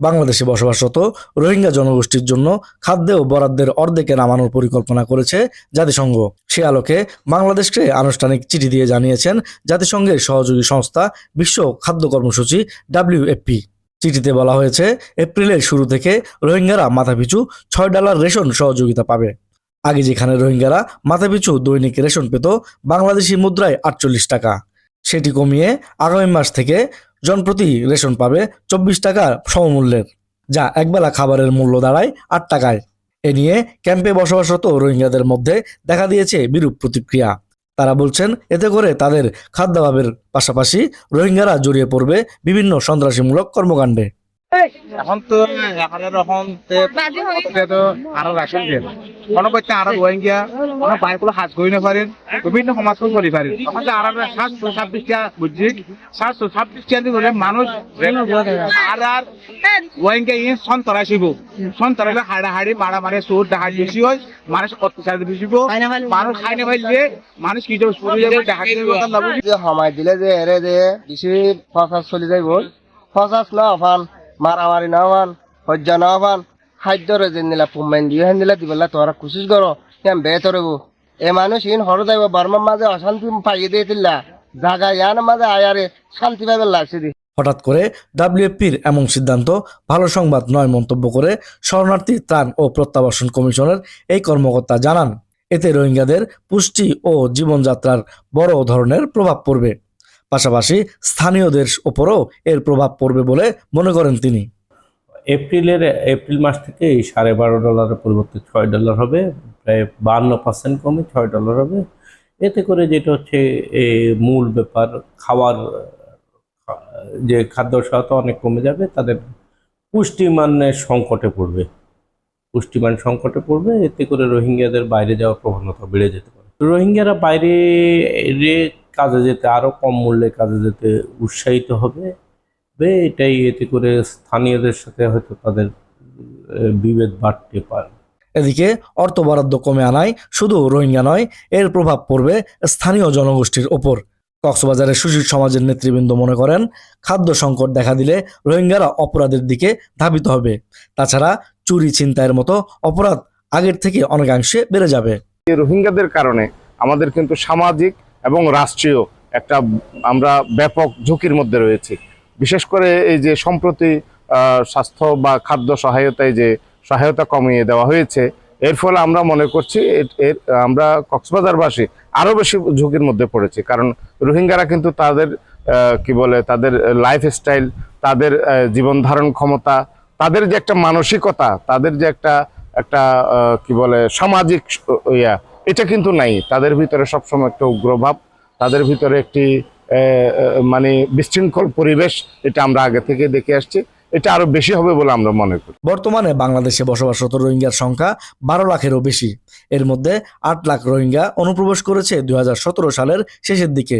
বাংলাদেশে বসবাসরত রোহিঙ্গা জনগোষ্ঠীর জন্য খাদ্য ও বরাদ্দের অর্ধেকে নামানোর পরিকল্পনা করেছে জাতিসংঘ। সে আলোকে বাংলাদেশকে আনুষ্ঠানিক চিঠি দিয়ে জানিয়েছেন জাতিসংঘের সহযোগী সংস্থা বিশ্ব খাদ্য কর্মসূচি ডাব্লিউএফপি। চিঠিতে বলা হয়েছে, এপ্রিলের শুরু থেকে রোহিঙ্গারা মাথাপিছু ছয় ডলার রেশন সহযোগিতা পাবে। আগে যেখানে রোহিঙ্গারা মাথাপিছু দৈনিক রেশন পেত, বাংলাদেশি মুদ্রায় আটচল্লিশ টাকা। সেটি কমিয়ে আগামী মাস থেকে জনপ্রতি রেশন পাবে চব্বিশ টাকা সমমূল্যের, যা একবেলা খাবারের মূল্য দাঁড়ায় আট টাকায়। এ নিয়ে ক্যাম্পে বসবাসরত রোহিঙ্গাদের মধ্যে দেখা দিয়েছে বিরূপ প্রতিক্রিয়া। তারা বলছেন, এতে করে তাদের খাদ্যাভাবের পাশাপাশি রোহিঙ্গারা জড়িয়ে পড়বে বিভিন্ন সন্ত্রাসীমূলক কর্মকাণ্ডে। এখন তো এখন এরকম তে তো আরও রাশন দিয়ে কোনো করতে আরও রোহিঙ্গা কোনো বাইকগুলো হাজ করি না পারেন বিভিন্ন সমাজ করি পারেন। তখন যে আরও সাতশো ছাব্বিশটা বুঝছি সাতশো ছাব্বিশটা ধরে মানুষ আর আর রোহিঙ্গা ইয়ে সন্তরাসিব সন্তরাসে হাড়াহাড়ি মারামারি চোর ডাহাড়ি বেশি হয় মানুষ অত্যাচার বেশি মানুষ খাই না পাইলে মানুষ কি যাবে সরে যাবে ডাহাড়ি যাবে সময় দিলে যে এরে যে বেশি ফসাস চলি যাইব। ফসাস না অফান মারামারি না অফান সহ্য না অফান খাদ্য রেজেন দিলা পুম্মাইন দিয়ে হেন দিলা দিবলা তোরা কুচিস করো কেন বে তরব এ মানুষ ইন হর যাইব, বার্মার মাঝে অশান্তি পাইয়ে দিয়ে দিলা জাগা ইয়ান মাঝে আয়ারে শান্তি পাইবে লাগছে দি। হঠাৎ করে ডাব্লিউএফপির এমন সিদ্ধান্ত, ভালো সংবাদ নয় মন্তব্য করে শরণার্থী ত্রাণ ও প্রত্যাবাসন কমিশনের এই কর্মকর্তা জানান, এতে রোহিঙ্গাদের পুষ্টি ও জীবনযাত্রার বড় ধরনের প্রভাব পড়বে। পাশাপাশি স্থানীয়দের ওপরও এর প্রভাব পড়বে বলে মনে করেন তিনি। এপ্রিলের, এপ্রিল মাস থেকে এই সাড়ে বারো ডলারের পরিবর্তে ছয় ডলার হবে, প্রায় বান্ন পার্সেন্ট কমে ছয় ডলার হবে। এতে করে যেটা হচ্ছে মূল ব্যাপার, খাওয়ার, যে খাদ্য সহায়তা অনেক কমে যাবে, তাদের পুষ্টিমানের সংকটে পড়বে। পুষ্টিমান সংকটে পড়বে, এতে করে রোহিঙ্গাদের বাইরে যাওয়ার প্রবণতা বেড়ে যেতে পারে। রোহিঙ্গারা বাইরে কাজে যেতে আরও কম মূল্যে কাজে যেতে উৎসাহিত হবে। হবে এটাই এতে করে স্থানীয়দের সাথে হয়তো তাদের বিভেদ বাড়তে পারে। এদিকে অর্থ বরাদ্দ কমে আনায় শুধু রোহিঙ্গা নয় এর প্রভাব পড়বে স্থানীয় জনগোষ্ঠীর ওপর। কক্সবাজারের সুশীল সমাজের নেতৃবৃন্দ মনে করেন খাদ্য সংকট দেখা দিলে রোহিঙ্গারা অপরাধের দিকে ধাবিত হবে। তাছাড়া চুরি ছিনতাইয়ের মতো অপরাধ আগের থেকে অনেকাংশে বেড়ে যাবে। এই রোহিঙ্গাদের কারণে আমাদের কিন্তু সামাজিক এবং রাষ্ট্রীয় একটা, আমরা ব্যাপক ঝুঁকির মধ্যে রয়েছি। বিশেষ করে এই যে সম্প্রতি স্বাস্থ্য বা খাদ্য সহায়তায় যে সহায়তা কমিয়ে দেওয়া হয়েছে, এর ফলে আমরা মনে করছি এর- আমরা কক্সবাজারবাসী আরও বেশি ঝুঁকির মধ্যে পড়েছি। কারণ রোহিঙ্গারা কিন্তু তাদের কি বলে, তাদের লাইফ স্টাইল তাদের জীবন ধারণ ক্ষমতা, তাদের যে একটা মানসিকতা, তাদের যে একটা একটা কি বলে, সামাজিক ইয়া এটা কিন্তু নাই। তাদের ভিতরে সবসময় একটা উগ্রভাব, তাদের ভিতরে একটি মানে বিশৃঙ্খল পরিবেশ, এটা আমরা আগে থেকে দেখে আসছি। এটা আরও বেশি হবে বলে আমরা মনে করি। বর্তমানে বাংলাদেশে বসবাসরত রোহিঙ্গার সংখ্যা বারো লাখেরও বেশি। এর মধ্যে আট লাখ রোহিঙ্গা অনুপ্রবেশ করেছে দুই হাজার সতেরো সালের শেষের দিকে।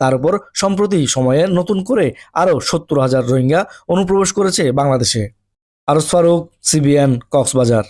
তার উপর সম্প্রতি সময়ে নতুন করে আরও সত্তর হাজার রোহিঙ্গা অনুপ্রবেশ করেছে বাংলাদেশে। আরস ফারুক, সিবিএন, কক্সবাজার।